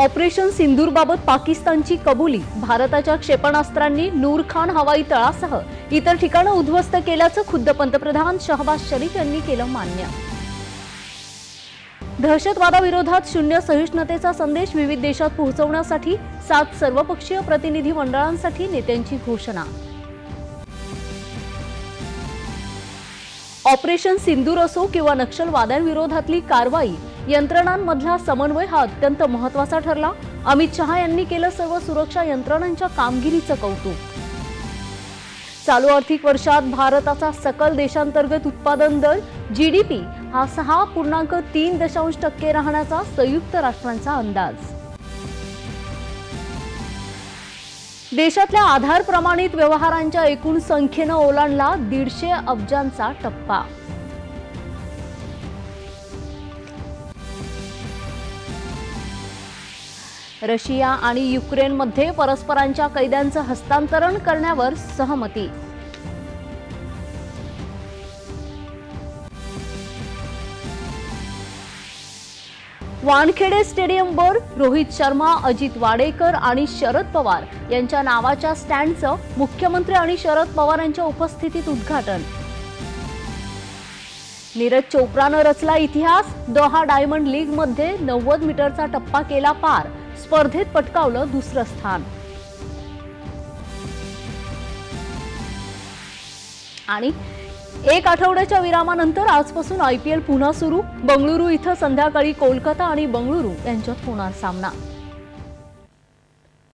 Operation सिंदूरबाबत पाकिस्तानची कबुली भारताच्या क्षेपणास्त्रांनी नूरखान हवाई तळासह इतर ठिकाणं उद्ध्वस्त केल्याचं खुद्द पंतप्रधान शहबाज शरीफ यांनी केलं मान्य. दहशतवादाविरोधात शून्य सहिष्णुतेचा संदेश विविध देशात पोहोचवण्यासाठी सात सर्वपक्षीय प्रतिनिधी मंडळांसाठी नेत्यांची घोषणा. ऑपरेशन सिंदूर असो किंवा नक्षलवाद्यांविरोधातली कारवाई यंत्रणांमधला समन्वय हा अत्यंत महत्त्वाचा ठरला. अमित शहा यांनी केलं सर्व सुरक्षा यंत्रणांच्या कामगिरीचं कौतुक. चालू आर्थिक वर्षात भारताचा सकल देशांतर्गत उत्पादन दर जी डी पी हा सहा पूर्णांक तीन दशांश टक्के राहण्याचा संयुक्त राष्ट्रांचा अंदाज. देशातल्या आधार प्रमाणित व्यवहारांच्या एकूण संख्येनं ओलांडला दीडशे अब्जांचा टप्पा. रशिया आणि युक्रेनमध्ये परस्परांच्या कैद्यांचं हस्तांतरण करण्यावर सहमती. वानखेडे स्टेडियमवर रोहित शर्मा अजित वाडेकर आणि शरद पवार यांच्या नावाच्या स्टँडचं मुख्यमंत्री आणि शरद पवार यांच्या उपस्थितीत उद्घाटन. नीरज चोप्रानं रचला इतिहास दोहा डायमंड लीगमध्ये नव्वद मीटरचा टप्पा केला पार. स्पर्धेत पटकावलं दुसरं स्थान. आणि एक आठवड्याच्या विरामानंतर आजपासून आय पी एल पुन्हा सुरू. बंगळुरू इथं संध्याकाळी कोलकाता आणि बंगळुरू यांच्यात होणार सामना.